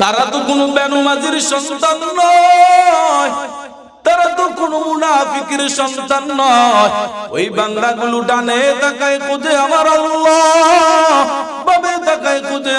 তারা তো কোনো বেনমাজির সন্তান নয়। তারা তো কোনো মুনাফিকের সন্তান নয়। ওই বাংলাগুলো ডানে তাকায় খোঁজে আমার আল্লাহ।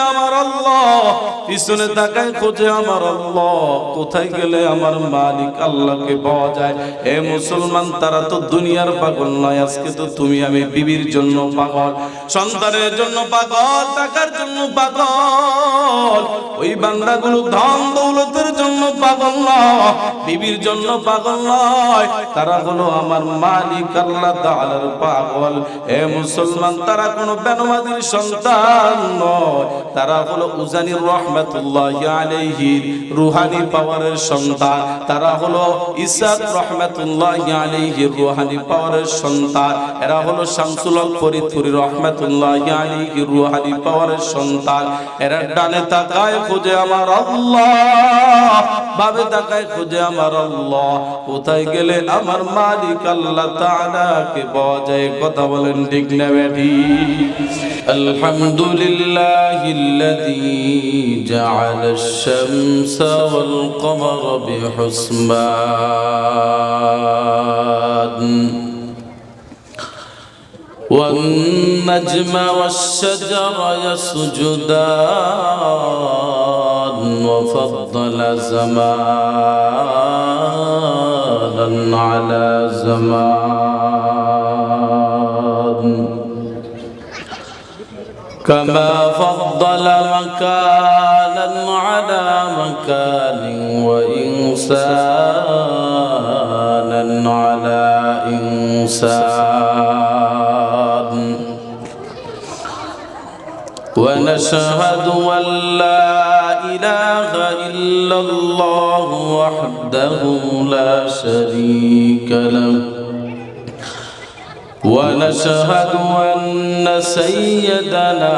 আমার আল্লাহ? পিছনে তাকায় খোঁজে আমার আল্লাহ। কোথায় গেলে আমার মালিক আল্লাহকে পাওয়া যায়? এ মুসলমান, তারা তো দুনিয়ার পাগল নয়। আজকে তো তুমি আমি বিবির জন্য পাগল, সন্তানের জন্য পাগল, টাকার জন্য পাগল। ওই বান্দাগুলো ধন দৌলতের জন্য পাগল নয়, বিবির জন্য পাগল নয়। তারা হলো আমার মালিক আল্লাহ তাআলার পাগল। এ মুসলমান, তারা কোনো বেনমাদির সন্তান নয়। তারা হলো উজানির রহমাতুল্লাহ আলাইহি, রুহানি পাওয়ারের সন্তান। তারা হলো ইসাক রহমাতুল্লাহ আলাইহি, রুহানি পাওয়ারের সন্তান। এরা হলো শামসুল ফরিদপুরি রহমাতুল্লাহ আলাইহি, রুহানি পাওয়ারের সন্তান। এরা ডানে তাকায় খুঁজে আমার আল্লাহ বাবে তাকায় খুঁজে আমার আল্লাহ। কোথায় গেলে আমার মালিক আল্লাহ পাওয়া যায়, কথা বলেন ঠিক না বেঠি? আলহামদুলিল্লাহ الذي جعل الشمس والقمر بحسبان. والنجم والشجر يسجدان وفضل زمانا على زمان. كما فضل مكانا على مكان وإنسانا على إنسان. ونشهد أن لا إله إلا الله وحده لا شريك له. ونشهد أن سيدنا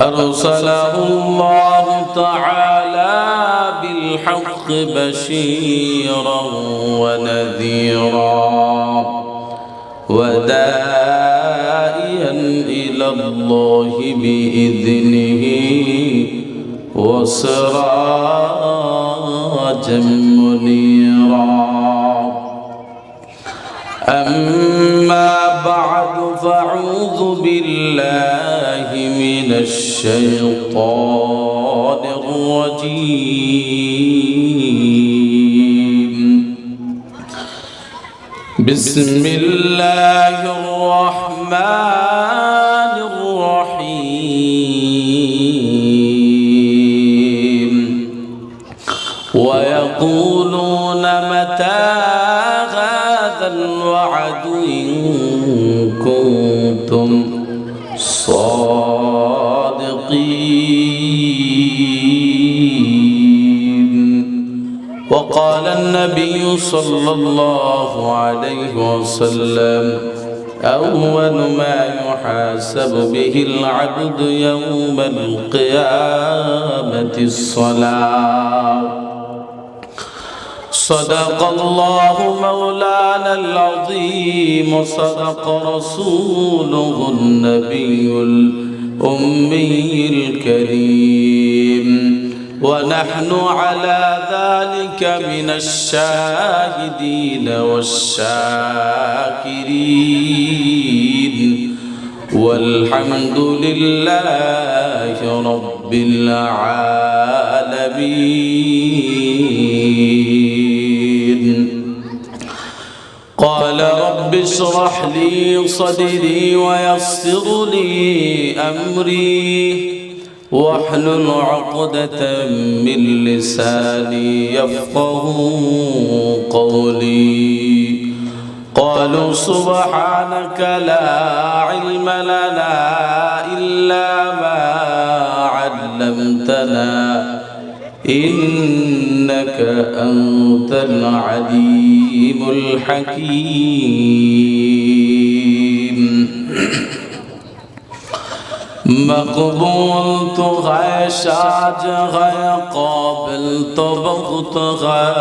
أرسله الله تعالى بالحق بشيرا ونذيرا وداعيا إلى الله بإذنه وسراجا منيرا. أما بعد فأعوذ بالله من الشيطان الرجيم. بسم الله الرحمن الرحيم. ويقولون متى إن كنتم صادقين. وقال النبي صلى الله عليه وسلم أول ما يحاسب به العبد يوم القيامة الصلاة. صدق الله مولانا العظيم وصدق رسوله النبي الأمي الكريم. ونحن على ذلك من الشاهدين والشاكرين. والحمد لله رب العالمين. اشرح لي صدري ويسر لي أمري. واحلل عقدة من لساني يفقه قولي. قالوا سبحانك لا علم لنا إلا ما علمتنا. إنك أنت العليم الحكيم. مقبول تغى شاج قابل تبغتغى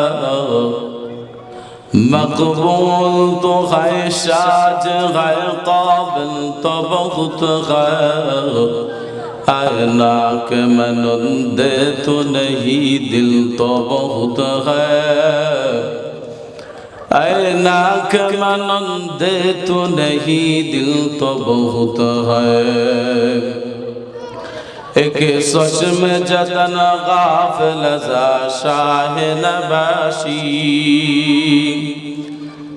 مقبول تو غير شاج غير قابل طبغت غير है मन दे तो नहीं दिल तो बहुत है ऐ मन मनंदे तो नहीं दिल तो बहुत है एक सच में जतन गाफल जा शाह नबाशी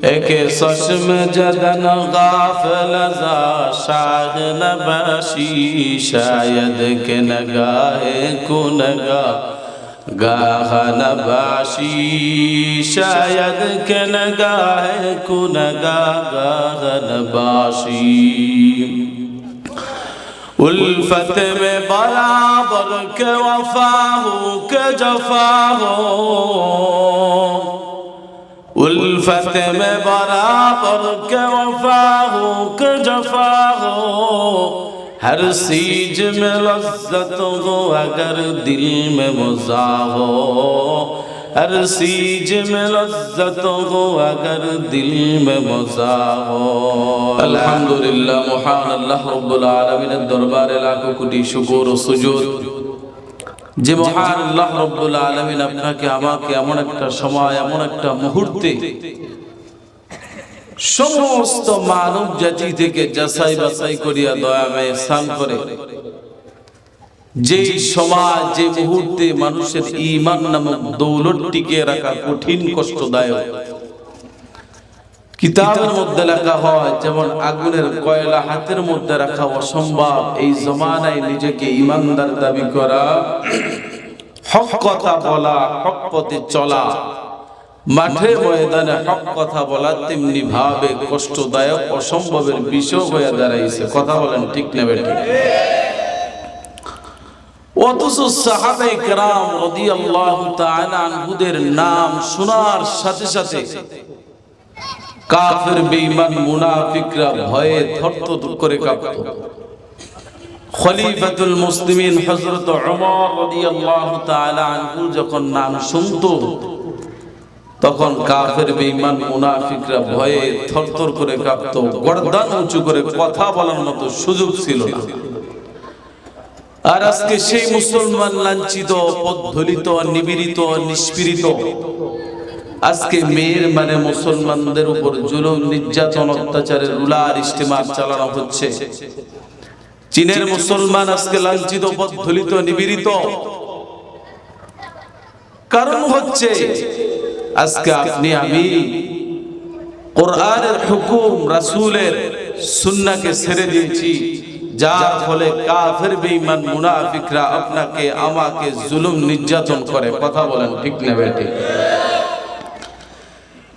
اکی سشم جدن غافل زا شاہ نباشی شاید کہ نگاہ کو نگا گاہ نباشی شاید کہ نگاہ کو نگا گاہ نباشی الفت میں برابر کے وفا ہو کے جفا ہو زلفت میں برابر کے وفا ہو کہ جفا ہو ہر سیج میں لذت ہو اگر دل میں مزا ہو ہر سیج میں لذت ہو اگر دل میں مزا ہو الحمدللہ محان اللہ رب العالمین دربار لاکھوں کوٹی شکر و سجود যে মহান আল্লাহ রব্বুল আলমিন আপনাকে আমাকে এমন একটা সময়, এমন একটা মুহূর্তে সমস্ত মানব জাতি থেকে যাচাই বাছাই করিয়া দয়াময় স্থান করে। যে সমাজ, যে মুহূর্তে মানুষের ইমান নামক দৌলত টিকে রাখা কঠিন, কষ্টদায়ক কিতাবের মধ্যে লেখা হয় যেমন আগুনের কয়লা হাতের মধ্যে রাখা অসম্ভব। এই জমানায় নিজেকে ইমানদার দাবি করা হক কথা বলা হক পথে চলা। মাঠে ময়দানে হক কথা বলা তেমনি ভাবে কষ্টদায়ক অসম্ভবের বিষয় হয়ে দাঁড়াইছে। কথা বলেন ঠিক নেবে ঠিক অথচ সাহাবাই কেরাম তাআলা আনহুদের নাম শোনার সাথে সাথে কাফের, বেঈমান, মুনাফিকরা ভয়ে থরথর করে কাঁপত। খলিফাতুল মুসলিমিন হযরত ওমর রাদিয়াল্লাহু তাআলা আনহু যখন নাম শুনতো, তখন কাফের, বেঈমান, মুনাফিকরা ভয়ে থরথর করে কাঁপত। গর্দান উঁচু করে কথা বলার মতো সুযোগ ছিল না। আর আজকে সেই মুসলমান লাঞ্ছিত পদ্ধলিত নিবিড়িত, নিষ্পীড়িত আজকে মেয়ের মানে মুসলমানদের উপর জুলুম, নির্যাতন, অত্যাচারের রুলার ইস্তেমার চালানো হচ্ছে। চীনের মুসলমান আজকে লাঞ্ছিত পদ্ধলিত নিবিড়িত কারণ হচ্ছে, আজকে আপনি, আমি কোরআনের হুকুম, রাসূলের সুন্নাহকে ছেড়ে দিয়েছি। যার ফলে কাফের, বেঈমান, মুনাফিকরা আপনাকে, আমাকে জুলুম, নির্যাতন করে। কথা বলেন ঠিক না বেঠিক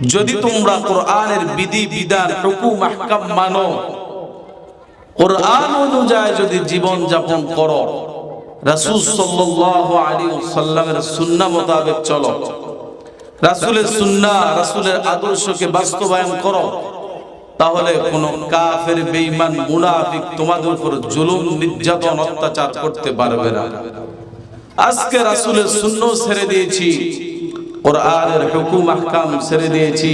যদি তোমরা কোরআনের বিধি, বিধান, হুকুম, আহকাম মানো, কোরআন অনুযায়ী যদি জীবন যাপন করো, রাসূল সাল্লাল্লাহু আলাইহি ওয়াসাল্লামের সুন্নাহ মোতাবেক চলো। রাসূলের সুন্নাহ, রাসূলের আদর্শকে বাস্তবায়ন করো। তাহলে কোন কাফের, বেঈমান, মুনাফিক তোমাদের উপর জুলুম, নির্যাতন, অত্যাচার করতে পারবে না। আজকে রাসূলের সুন্নাহ ছেড়ে দিয়েছি। কোরআনের হুকুম আহকাম ছেড়ে দিয়েছি।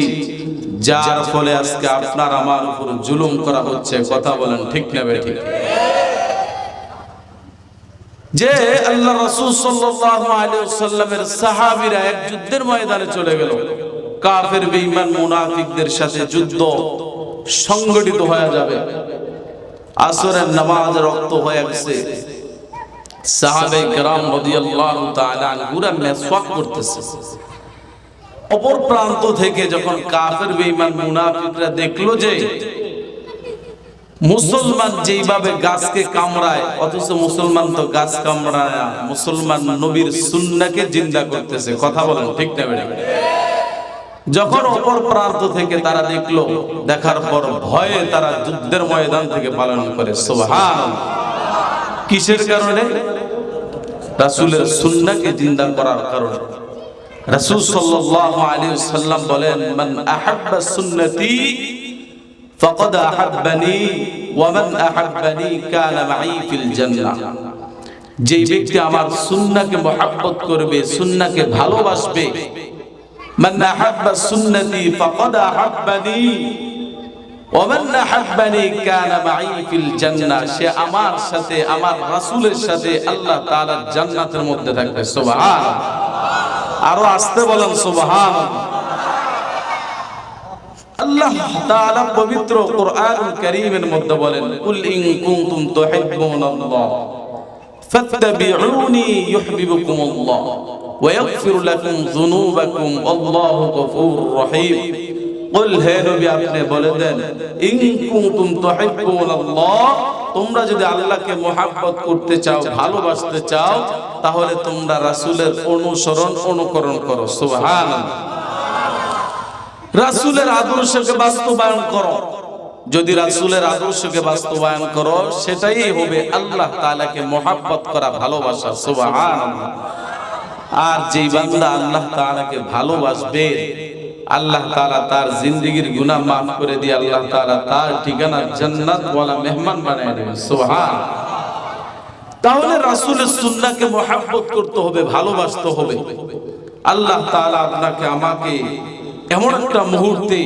যার ফলে আজকে আপনার আমার উপর জুলুম করা হচ্ছে। কথা বলেন ঠিক না ঠিক যে আল্লাহ রাসূল সাল্লাল্লাহু আলাইহি ওয়াসাল্লামের সাহাবীরা এক যুদ্ধের ময়দানে চলে গেল। কাফের, বেঈমান, মুনাফিকদের সাথে যুদ্ধ সংগঠিত হয়ে যাবে। আসরের নামাজ রক্ত হয়ে গেছে। সাহাবে কেরাম রাদিয়াল্লাহু তাআলা আনহুরা মেসওয়াক করতেছে। অপর প্রান্ত থেকে যখন কাফের বেঈমান মুনাফিকরা দেখল যে মুসলমান যেইভাবে গাছকে কামড়ায়, অথচ মুসলমান তো গাছ কামড়ায় মুসলমান নবীর সুন্নাকে জিন্দা করতেছে। কথা বলেন, ঠিক না বেড়ে? যখন অপর প্রান্ত থেকে তারা দেখল, দেখার পর ভয়ে তারা যুদ্ধের ময়দান থেকে পালন করে। কিসের কারণে? রাসূলের সুন্নাহকে জিন্দা করার কারণে। রাসূল সাল্লাল্লাহু আলাইহি সাল্লাম বলেন মান আহাব্বা সুন্নতি ফাকাদ আহাব্বানি ওয়া মান আহাব্বানি কানা মাই ফিল জান্নাহ। যেই ব্যক্তি আমার সুন্নাহকে মহব্বত করবে সুন্নাহকে ভালোবাসবে মান আহাব্বা সুন্নতি ফাকাদ আহাব্বানি ওমান আহাব্বানি কানা মাই ফিল জান্নাহ। সে আমার সাথে আমার রাসূলের সাথে আল্লাহ তাআলার জান্নাতের মধ্যে থাকবে সুবহান আরও আসতে বলেন সুবহান আল্লাহ তাআলা পবিত্র কোরআনুল কারীমের মধ্যে বলেন, কুল ইন কুনতুম তুহিব্বুনাল্লাহ, ফাত্তাবিউনি ইউহিব্বুকুমুল্লাহ, ওয়া ইয়াগফির লাকুম যুনুবাকুম আল্লাহু গফুরুর রহিম। কুল হে নবী, আপনি বলে দেন, ইন কুনতুম তুহিব্বুনাল্লাহ, তোমরা যদি আল্লাহকে মোহাব্বত করতে চাও, ভালোবাসতে চাও, তাহলে তোমরা রাসূলের অনুসরণ, অনুকরণ করো, সুবহানাল্লাহ। রাসূলের আদর্শকে বাস্তবায়ন করো। যদি রাসূলের আদর্শকে বাস্তবায়ন করো, সেটাই হবে আল্লাহ তাআলাকে মোহাব্বত করা, ভালোবাসা, সুবহানাল্লাহ। আর যেই বান্দা আল্লাহ তাআলাকে ভালোবাসবে আল্লাহ তাআলা তার জিন্দেগীর গুনাহ maaf করে দিয়ে আল্লাহ তাআলা তার ঠিকানা জান্নাত ওয়ালা মেহমান বানায় দেবেন। সুবহান। তাহলে রাসূলের সুন্নাহকে মোহাব্বত করতে হবে, ভালোবাসতে হবে। আল্লাহ তাআলা আপনাকে, আমাকে এমন একটা মুহূর্তে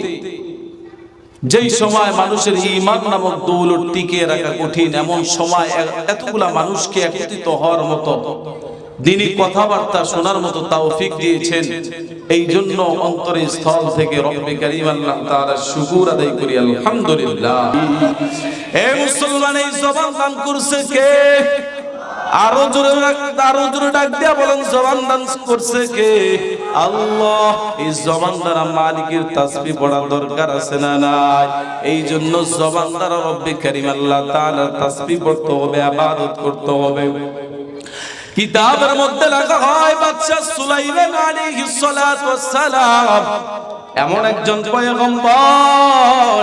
যেই সময় মানুষের ইমান নামক দৌলত টিকিয়ে রাখা কঠিন, এমন সময় এতগুলা মানুষকে একত্রিত হওয়ার মতো দিনী কথাবার্তা শোনার মতো তৌফিক দিয়েছেন এই জন্য অন্তরে স্থল থেকে রব্বে কারীম আল্লাহ তাআলা শুকর আদায় করি, আলহামদুলিল্লাহ। এ মুসলমান, এই জবান দান করছে কে? আরও জোরে আরও জোরে ডাক দিয়া বলেন, জবান দান করছে কে? আল্লাহ, এই জবান দ্বারা মালিকের তাসবিহ পড়া দরকার আছে না নাই? এই জন্য জবান দ্বারা রব্বে কারীম আল্লাহ তাআলার তাসবিহ পড়তে হবে ইবাদত করতে হবে। কিতাবের মধ্যে লেখা হয় বাদশা সুলাইমান আলাইহিস সালাম। এমন একজন পয়গম্বর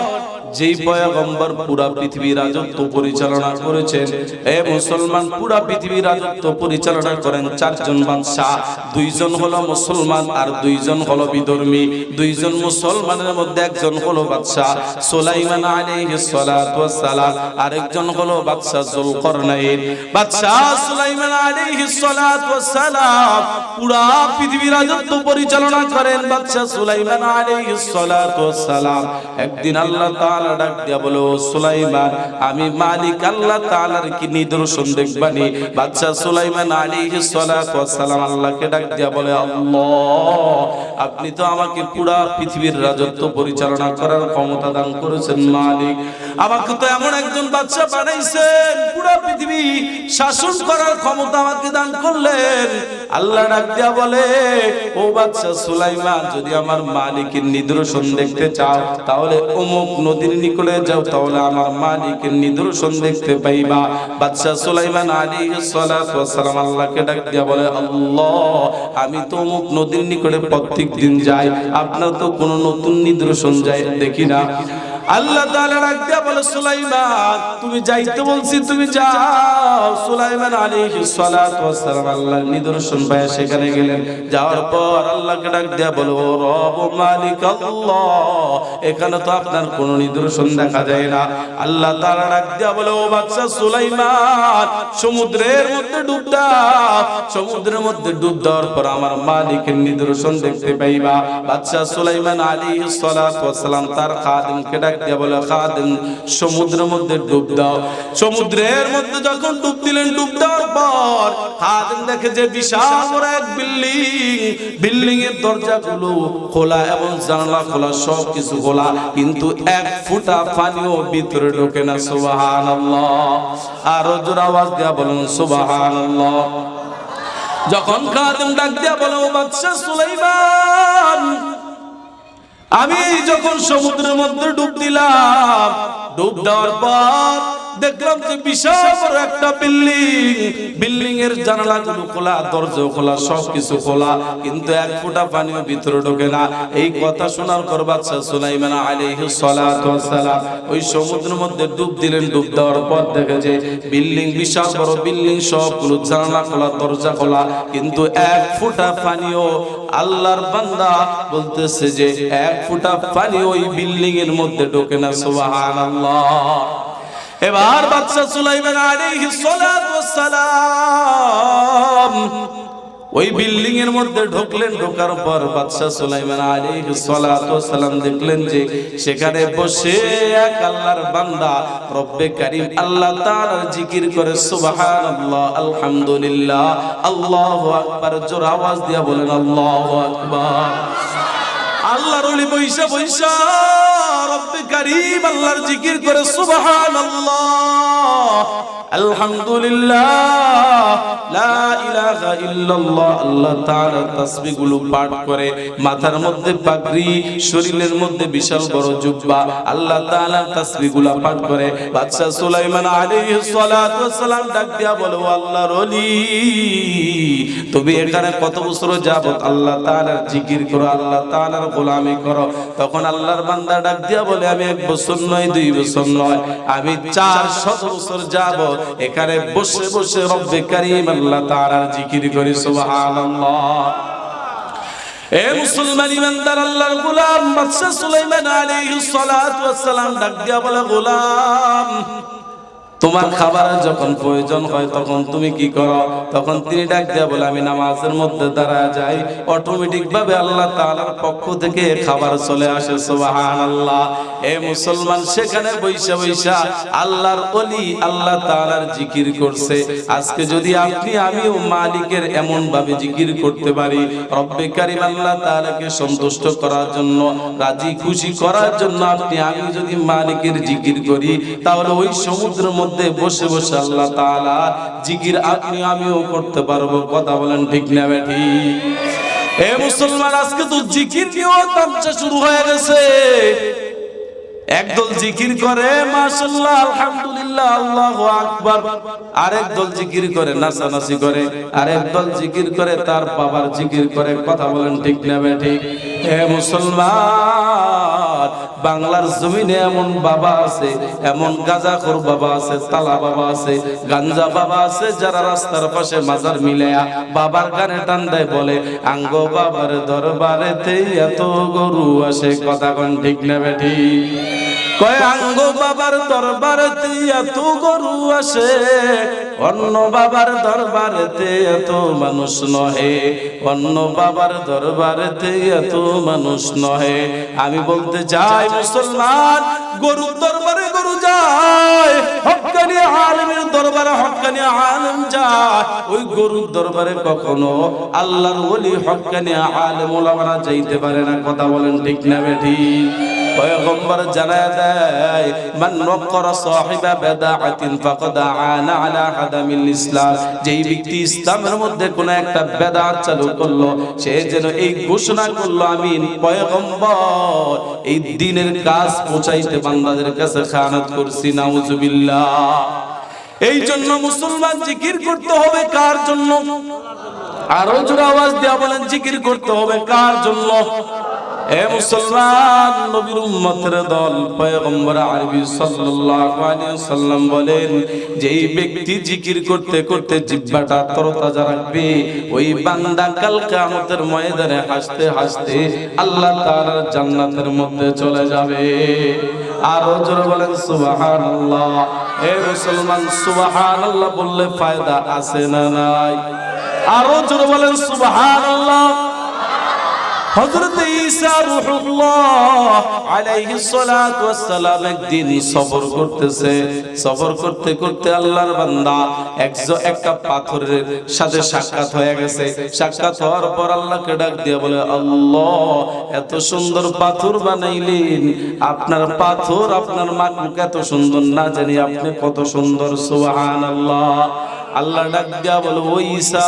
যেই পয়গম্বর পুরা পৃথিবীর রাজত্ব পরিচালনা করেছেন, এ মুসলমান পুরা পৃথিবীর রাজত্ব পরিচালনা করেন চারজন বাদশাহ, দুইজন হলো মুসলমান আর দুইজন হলো বিধর্মী, দুইজন মুসলমানের মধ্যে একজন হলো বাদশাহ, সুলাইমান আলাইহিস সালাতু ওয়াস সালাম আরেকজন হলো বাদশাহ জুলকারনাইন। বাদশাহ সুলাইমান আলাইহিস সালাতু ওয়াস সালাম পুরা পৃথিবীর রাজত্ব পরিচালনা করেন বাদশাহ সুলাইমান আলাইহিস সালাতু ওয়াস সালাম একদিন আল্লাহ তাআলা ডাক দিয়া সুলাইমান, আমি মালিক আল্লাহ কি নিদর্শন দেখবানি? বাদশাহ সুলাইমান আল্লাহকে ডাক দিয়া বলে আপনি তো আমাকে পুরা পৃথিবীর রাজত্ব পরিচালনা করার ক্ষমতা দান করেছেন, মালিক। আমাকে তো এমন একজন বাদশা বানাইছেন, পুরা পৃথিবী শাসন করার ক্ষমতা আমাকে দান করলেন। আল্লাহ ডাক দিয়া বলে, ও বাদশা সুলাইমান, যদি আমার মালিকের নিদর্শন দেখতে চাও, তাহলে অমুক নদীর নিকটে যাও, তাহলে আমার মালিকের নিদর্শন দেখতে পাইবা। বাদশা সুলাইমান আলাইহিস সালাতু ওয়াস সালাম আল্লাহকে ডাক দিয়া বলে, আল্লাহ, আমি তো অমুক নদীর নিকটে প্রত্যেক দিন যাই, আপনার তো কোনো নতুন নিদর্শন যাই দেখি না। আল্লাহ তাআলা ডাক দিয়া বলে, সুলাইমান, তুমি যাইতে বলছি, তুমি যাও। সুলাইমান আলাইহিস সালাতু ওয়াস সালাম আল্লাহর নিদর্শন পায় সেখানে গেলেন। যাওয়ার পর আল্লাহকে ডাক দিয়া বলে রব মালিক আল্লাহ এখানে তো আপনার কোনো নিদর্শন দেখা যায় না। আল্লাহ তাআলা ডাক দিয়া বলে, ও বাদশা সুলাইমান, সমুদ্রের মধ্যে ডুব দাও। সমুদ্রের মধ্যে ডুব দেওয়ার পর আমার মালিকের নিদর্শন দেখতে পাইবা। বাদশা সুলাইমান আলাইহিস সালাতু ওয়াস সালাম তার খাদিমকে ডাক খোলা এবং জানালা খোলা সব কিছু খোলা, কিন্তু এক ফুটা পানিও ভিতরে ঢোকে না, সুবহানাল্লাহ। আরও জোর আওয়াজ দেয়া বলুন, সুবহানাল্লাহ। যখন খাদেম ডাক দিয়া বলো বাদশাহ সুলাইমান আমি যখন সমুদ্রের মধ্যে ডুব দিলাম ডুব দেওয়ার পর দেখলাম যে বিশাল একটা বিল্ডিং। বিল্ডিং এর জানালাগুলো খোলা দরজা খোলা, সবকিছু খোলা, কিন্তু এক ফোঁটা পানিও ভিতরে ঢোকে না। এই কথা শোনার পর ওই সমুদ্রের মধ্যে ডুব দিলেন। ডুব দেওয়ার পর দেখে যে বিল্ডিং বিশাল বড় বিল্ডিং, সবগুলো জানালা খোলা, দরজা খোলা, কিন্তু এক ফোঁটা পানিও আল্লাহর বান্দা বলতেছে যে এক ফোঁটা পানি ওই বিল্ডিং এর মধ্যে ঢোকে না। সুবহানাল্লাহ। এবার সুলাইমান সালাতু ওয়াসসালাম ওই বিল্ডিং এর মধ্যে ঢুকলেন, ঢোকার পর বাদশা সুলাইমান আলাইহিস সালাতু ওয়াসসালাম দেখলেন যে সেখানে বসে এক আল্লাহর বান্দা, রব্বে কারীম, আল্লাহ তাআলার জিকির করে সুবহানাল্লাহ, আলহামদুলিল্লাহ, আল্লাহু আকবার, জোর আওয়াজ দিয়া বলেন, আল্লাহু আকবার। আল্লাহর ওলি বৈশা বৈশা রব্বে কারীম আল্লাহর জিকির করে সুবহানাল্লাহ। আল্লাহ করে, মাথার ডাক দিয়া তুমি এখানে কত বছর যাবত আল্লাহ জিকির করো, আল্লাহ গোলামি করো? তখন আল্লাহর বান্দা ডাক দিয়া বলে, আমি এক বছর নয়, দুই বছর নয়, আমি চার শত বছর যাবত এখানে বসে বসে রব্বে কারিম আল্লাহ তাআলার জিকির করি, সুবহানাল্লাহ। এ মুসলমান ইমানদার, আল্লাহর গোলাম বাদশা সুলাইমান আলাইহিস সালাতু ওয়াস সালাম ডাক দিয়া বলে, গোলাম তোমার খাবারের যখন প্রয়োজন হয় তখন তুমি কি করো? তখন তিনি ডাক দিয়া বলে, আমি নামাজের মধ্যে দাঁড়া যাই। অটোমেটিক ভাবে আল্লাহ তাআলার পক্ষ থেকে খাবার চলে আসে, সুবহানাল্লাহ। এ মুসলমান সেখানে বৈশা বৈশা আল্লাহর ওলি, আল্লাহ তাআলার জিকির করছে। আজকে যদি আপনি, আমিও মালিকের এমন ভাবে জিকির করতে পারি, রব্বে আল্লাহ তাআলাকে সন্তুষ্ট করার জন্য, রাজি খুশি করার জন্য আপনি, আমি যদি মালিকের জিকির করি, তাহলে ওই সমুদ্রের মধ্যে বসে বসে আল্লাহ তাআলা জিকির আপনি আমিও করতে পারব। কথা বলেন ঠিক না বেটি এ মুসলমান, আজকে তো জিকির নিয়েও তামসা শুরু হয়ে গেছে। একদল জিকির করে, মাশাআল্লাহ, আলহামদুলিল্লাহ, আল্লাহু আকবার। আরেক দল জিকির করে, নাচানাচি করে। আরেক দল জিকির করে, তার বাবার জিকির করে। কথা বলেন ঠিক না ঠিক? হে মুসলমান, বাংলার জমিনে এমন বাবা আছে, এমন গাঁজাখোর বাবা আছে, তালা বাবা আছে, গাঞ্জা বাবা আছে, যারা রাস্তার পাশে মাজার মিলেয়া বাবার গানে টান দেয়, বলে, আঙ্গ বাবার দরবারেতে এত গরু আসে। কথা কন ঠিক না বেঠি আঙ্গ বাবার দরবারেতে এত গরু আসে, অন্য বাবার দরবারেতে এত মানুষ নহে, অন্য বাবার দরবারেতে এত মানুষ নহে। আমি বলতে চাই, মুসলমান, গরুর দরবারে গরু যায়, হক্কানি আলমের দরবারে হক্কানি আলেম যায়। ওই গরুর দরবারে কখনো আল্লাহর ওলি হক্কানি আলেম ওলামারা যাইতে পারে না, কথা বলেন ঠিক না বেঠি। পয়গম্বর জানায় দেয়, মান নকরা সাহিবা বিদআতিন ফাকাদ আনা আলা হাদামিল ইসলাম। যেই ব্যক্তি ইসলামের মধ্যে কোন একটা বেদাত চালু করল, সে যেন এই ঘোষণা করল আমি পয়গম্বর, এই দিনের কাজ পৌঁছাইতে বান্দাদের কাছে খায়ানত করছি, নাউজুবিল্লাহ। এই জন্য মুসলমান জিকির করতে হবে কার জন্য? আরও জোরে আওয়াজ দেয়া বলেন, জিকির করতে হবে কার জন্য? জান্নাতের মধ্যে চলে যাবে। আর জোরে বলেন, সুবহানাল্লাহ। এ মুসলমান, সুবহানাল্লাহ বললে ফায়দা আছে না নাই? আরও জোরে বলেন, সুবহানাল্লাহ। ঈসা রূহুল্লাহ সালাতু ওয়াস সালাম একদিন করতেছে। করতে করতে আল্লাহর বান্দা একজন একটা পাথরের সাথে সাক্ষাৎ হয়ে গেছে। সাক্ষাৎ হওয়ার পর আল্লাহকে ডাক দিয়ে বলে, আল্লাহ, এত সুন্দর পাথর বানাইলেন। আপনার পাথর আপনার মাকলুক এত সুন্দর। না জানি আপনি কত সুন্দর, সুবহানাল্লাহ। আল্লাহ ডাক দিয়া বলে, ও ঈসা,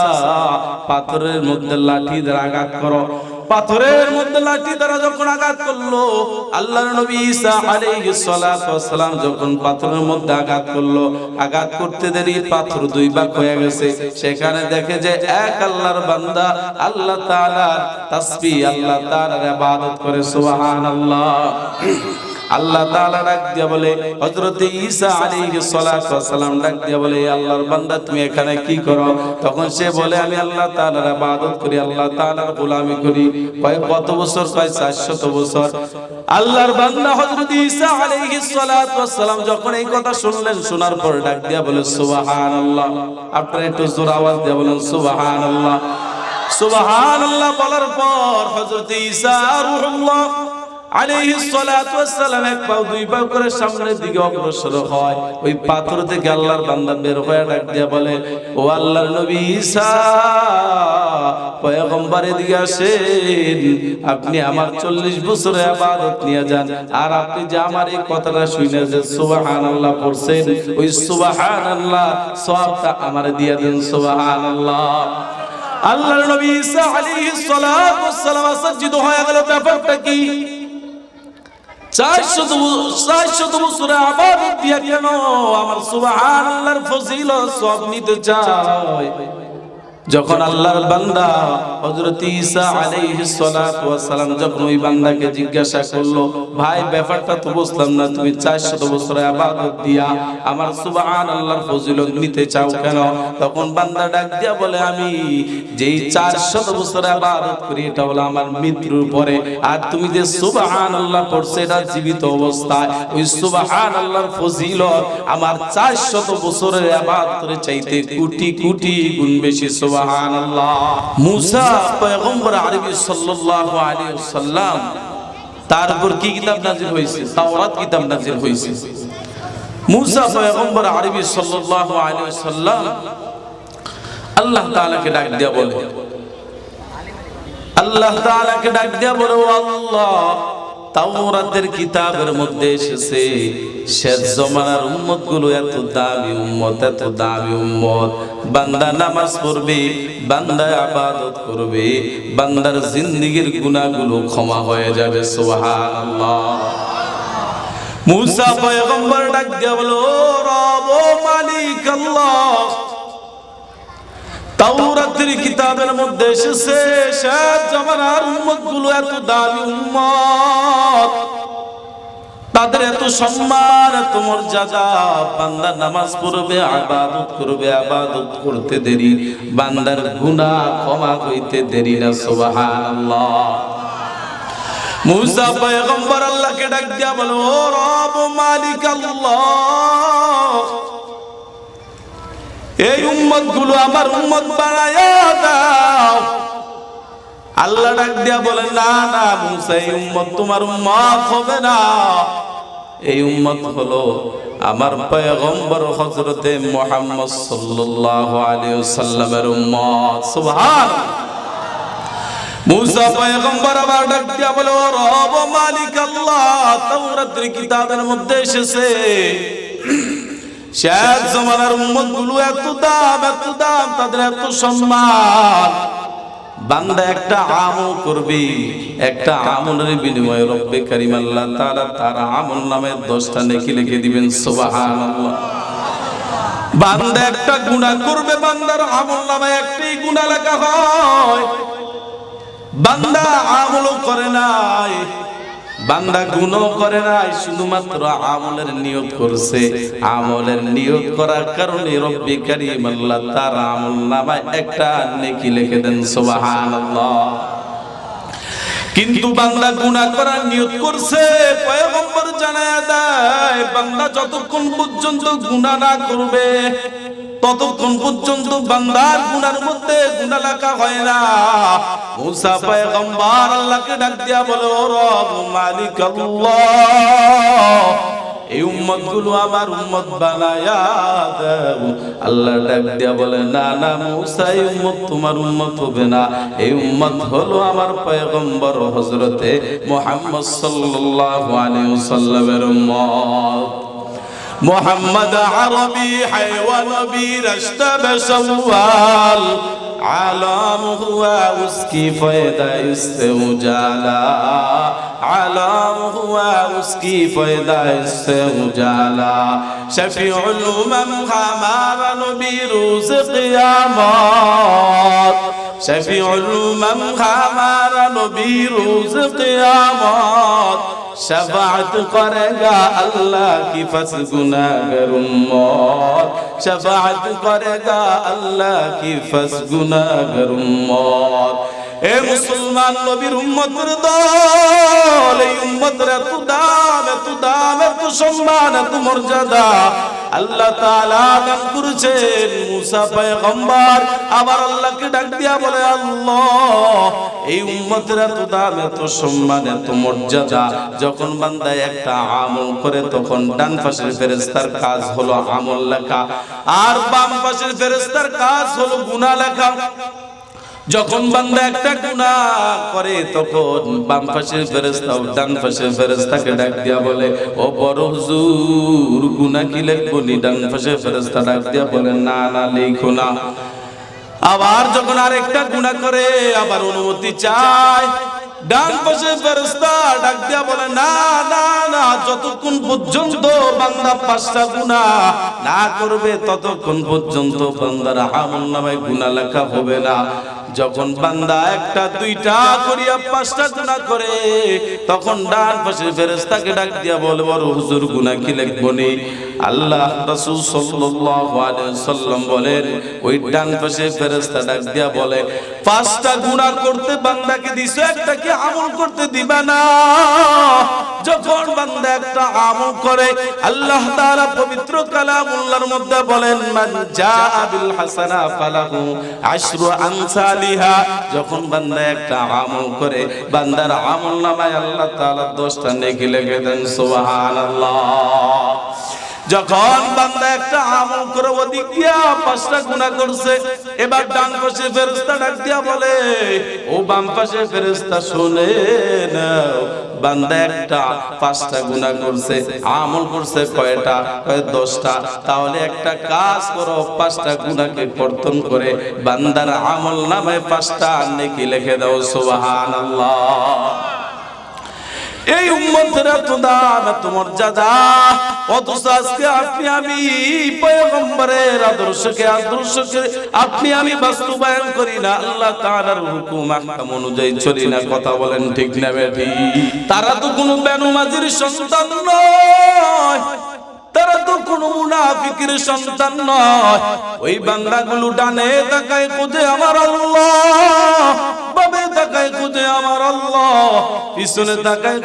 পাথরের মধ্যে লাঠি দ্বারা আঘাত করো। পাথরের মধ্যে লাঠি দ্বারা যখন আঘাত করল, আল্লাহর নবী ঈসা আলাইহিস সালাতু সালাম যখন পাথরের মধ্যে আঘাত করল, আঘাত করতে দেরি পাথর দুই ভাগ হয়ে গেছে। সেখানে দেখে যে এক আল্লাহর বান্দা আল্লাহ তাআলার তাসবিহ, আল্লাহ তাআলার ইবাদত করে, সুবহানাল্লাহ। আল্লাহ তাআলা ডাক দিয়া বলে, হযরত ঈসা আলাইহিস সালাতু সালাম ডাক দিয়া বলে, "এ আল্লাহর বান্দা, তুমি এখানে কি করো? তখন সে বলে, আমি আল্লাহ তাআলার ইবাদত করি, আল্লাহ তাআলার গোলামি করি। কয়, কত বছর? কয় 400 বছর। আল্লাহর বান্দা হযরত ঈসা আলাইহিস সালাতু সালাম যখন এই কথা শুনলেন, শোনার পর ডাক দিয়া বলে, সুবহানাল্লাহ। আপনারা একটু জোর আওয়াজ দিয়া বলেন, সুবহানাল্লাহ। সুবহানাল্লাহ বলার পর হযরত ঈসা রূহুল্লাহ আপনি আমার 40 বছরের ইবাদত নিয়ে যান। আর আপনি যে আমার এই কথাটা শুনে যে সুবহানাল্লাহ পড়ছেন, ওই সুবহানাল্লাহ সওয়াবটা আমারে দিয়ে দেন, সুবহানাল্লাহ। আল্লাহর নবী ঈসা আলাইহিস ওয়াসসালাম সাজ্জিদ হয়ে গেল, ব্যাপারটা কি? চারশত চারশত বছরে আবাদত দিয়া কেন? আমার সুবাহ আল্লাহর ফজিল সব নিতে চায়। যখন আল্লাহর বান্দা হযরত ঈসা আলাইহিস সালাতু সালাম যখন ওই বান্দাকে জিজ্ঞাসা করল, ভাই, ব্যাপারটা তো বুঝলাম না, তুমি 400 বছর ইবাদত দিয়া আমার সুবহান আল্লাহর ফজিলত নিতে চাও কেন? তখন বান্দা ডাক দিয়া বলে, আমি যেই 400 বছর ইবাদত করি, এটা হলো আমার মৃত্যুর পরে। আর তুমি যে সুবহান আল্লাহ পড়ছে, এটা জীবিত অবস্থায়। ওই সুবহান আল্লাহর ফজিলত আমার 400 বছরের ইবাদতের চাইতে কোটি কোটি গুণ বেশি আল্লাহ তাআলাকে ডাক দিয়া বলে। আল্লাহ তাআলাকে ডাক দিয়া আল্লাহ তাওরাতের কিতাবের মধ্যে এসেছে, শেষ জমানার উম্মতগুলো এত দামি উম্মত, এত দামি উম্মত। বান্দা নামাজ পড়বে, বান্দা আবাদত করবে, বান্দার জিন্দিগির গুনাহগুলো ক্ষমা হয়ে যাবে, সুবহানাল্লাহ। মুসা পয়গম্বর ডাক দিয়া বলো রব মালিক, আল্লাহ তাওরাতের কিতাবের মধ্যে এসেছে, শেষ জামানার উম্মতগুলো এত দামি উম্মত। তাদের এত সম্মান, এত মর্যাদা। বান্দা নামাজ পড়বে, আবাদত করবে, আবাদত করতে দেরি। বান্দার গুনাহ ক্ষমা হইতে দেরি না, সুবহানাল্লাহ। মুসা পয়গম্বর আল্লাহকে ডাক দিয়া বলো, ও রব মালিক আল্লাহ এই উম্মতগুলো আমার উম্মত বানায়া দাও। আল্লাহ ডাক দিয়া বলে না না, মুসা, এই উম্মত তোমার উম্মত হবে না। এই উম্মত হলো আমার পয়গম্বর হযরতে মুহাম্মদ সাল্লাল্লাহু আলাইহি ওয়াসাল্লামের উম্মত। সুবহান। মুসা পয়গম্বর আবার ডাক দিয়া বলে, ও রব মালিক আল্লাহ, তাওরাতের কিতাবের মধ্যে এসেছে। শেষ জমানার উম্মতগুলো এত দাম, তাদের এত সম্মান। বান্দা একটা আমল করবে, একটা আমলের বিনিময়ে রব্বে কারিম আল্লাহ তাআলা তার আমল নামে 10টা নেকি লিখে দিবেন, সুবহানাল্লাহ। বান্দা একটা গুনাহ করবে, বান্দার আমল নামে একটাই গুনাহ লেখা হয়। বান্দা আমলও করে নাই বান্দা গুণও করে নাই, শুধুমাত্র আমলের নিয়ত করছে। আমলের নিয়ত করার কারণে রব্বি কারীম আল্লাহ তার আমল নামায় একটা নেকি লিখে দেন, সুবহানাল্লাহ। কিন্তু বান্দা গুনাহ করার নিয়ত করছে, পয়গম্বর জানায় দেয়, বান্দা যতক্ষণ পর্যন্ত গুনাহ না করবে ততক্ষণ পর্যন্ত বান্দার গুনার মধ্যে গুনাহ লেখা হয় না। মুসা পয়গম্বর আল্লাহকে ডাক দিয়া বলে, ও রব, মালিক আল্লাহ, এই উম্মতগুলো আমার উম্মত বানায়া দাও। আল্লাহ ডাক দিয়া বলে, না না, মুসা, এই উম্মত তোমার উম্মত হবে না। এই উম্মত হলো আমার পয়গম্বর হযরতে মুহাম্মদ সাল্লাল্লাহু আলাইহি ওয়াসাল্লামের উম্মত। محمد عربي حيوان بيرشتب شوال علامه واسكي فيدا استوجالا علامه واسكي فيدا استوجالا شفيع الامم خمارا بروز قيامات شفيع الامم خمارا بروز قيامات شفاعت کرے گا اللہ کی پس گناہگر امت شفاعت کرے گا اللہ کی پس گناہگر امت এ মুসলমান নবীর উম্মতের দল, এই উম্মতের এত দাম এত দাম, এত সম্মান, এত মর্যাদা। আল্লাহ তাআলা দান করেছেন মুসা পয়গম্বর। আবার আল্লাহকে ডাক দিয়া বলে, আল্লাহ, এই উম্মতের এত দাম, এত সম্মান, এত মর্যাদা। যখন বান্দা একটা আমল করে, তখন ডান পাশের ফেরেশতার কাজ হলো আমল লেখা। আর বাম পাশের ফেরেশতার কাজ হলো গুনাহ লেখা। যখন বান্দা একটা গুণা করে, তখন বাম পাশের ফেরেস্তা ডান পাশের ফেরেশতাকে ডাক দিয়া বলে, ও বড় হুজুর গুণা কি লিখব নি? ডান পাশের ফেরেস্তা ডাক দিয়া বলে, না না, লিখো না। আবার যখন আরেকটা গুণা করে, আবার অনুমতি চায় ডাক দিয়া বলে পাঁচটা যখন বান্দা একটা, দুইটা করিয়া পাঁচটা গুনাহ করে, তখন ডান পাশে ফেরেশতাকে ডাক দিয়া বলে, বড় হুজুর, গুনাহ কি লিখব নি? আল্লাহ সাল্লাম বলেন, ওই ডান পাশে ফেরেশতা ডাক দিয়া বলে, পাঁচটা গুনাহ করতে বান্দাকে দিছো, একটা কি আমল করতে দিবা না। যখন বান্দা একটা আমল করে, আল্লাহ তাআলা পবিত্র কালামুল্লাহর মধ্যে বলেন, মান জাআ বিল হাসানা ফালাহু আশরু আমসালিহা। যখন বান্দা একটা আমল করে, বান্দার আমল নামায় আল্লাহ তাআলা 10টা নেকি লিখে দেন, সুবহানাল্লাহ। যখন বান্দা একটা আমল করে ওদিক দিয়া পাঁচটা গুনাহ করছে, এবার ডান পাশে ফেরেশতা ডাক দিয়া বলে, ও বাম পাশে ফেরেশতা, শুনে নাও, বান্দা একটা পাঁচটা গুনাহ করছে, আমল করছে কয়টা? কয়, দশটা। তাহলে একটা কাজ করো, পাঁচটা গুনাহকে কর্তন করে বান্দার আমল নামে পাঁচটা নেকি লিখে দাও, সুবহানাল্লাহ। এই উম্মতের এত তোমার এত মর্যাদা অথচ আজকে আপনি আমি পয়গম্বরের আদর্শকে আদর্শকে আপনি আমি বাস্তবায়ন করি না। আল্লাহ তাআলার হুকুম আহকাম অনুযায়ী চলি না। কথা বলেন ঠিক না বেটি তারা তো কোনো বেনুমাজির সন্তান নয়। তারা তো কোনো মুনাফিকের সন্তান নয়। ওই বান্দাগুলো ডানে তাকায় খুঁজে আমার আল্লাহ। বামে তাকায় আমার আল্লাহ। পিছনে তাকায়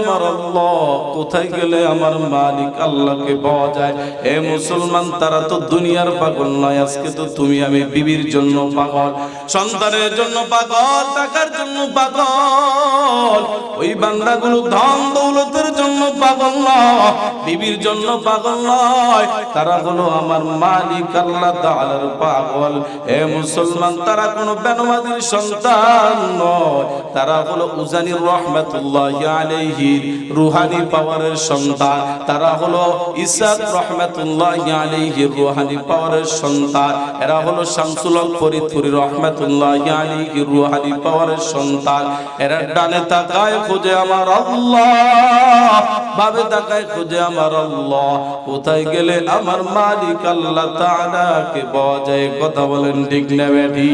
আমার আল্লাহ। কোথায় গেলে আমার মালিক আল্লাহকে পাওয়া যায়? হে মুসলমান, তারা তো দুনিয়ার পাগল নয়। আজকে তো তুমি আমি বিবির জন্য পাগল, সন্তানের জন্য পাগল, টাকার জন্য পাগল। ওই বান্দাগুলো ধন দৌলতের জন্য পাগল নয়, বিবির জন্য পাগল নয় তারা হলো আমার মালিক, আল্লাহ তাআলার পাগল। হে মুসলমান, তারা কোনো বেনমাদির সন্তান নয়। তারা হলো উজানির রহমাতুল্লাহ আলাইহি, রুহানি পাওয়ারের সন্তান। তারা হলো ইসাদ রহমাতুল্লাহ আলাইহি, রুহানি পাওয়ারের সন্তান। এরা হলো শামসুল হক ফরিদপুরি রহমাতুল্লাহ আলাইহি, রুহানি পাওয়ারের সন্তান। এরা ডানে তাকায় খুঁজে আমার আল্লাহ ভাবে তাকায় খুঁজে আমার আল্লাহ। কোথায় গেলে আমার মালিক আল্লাহ তাআলাকে যায়? কথা বলেন ঠিক না বেঠি।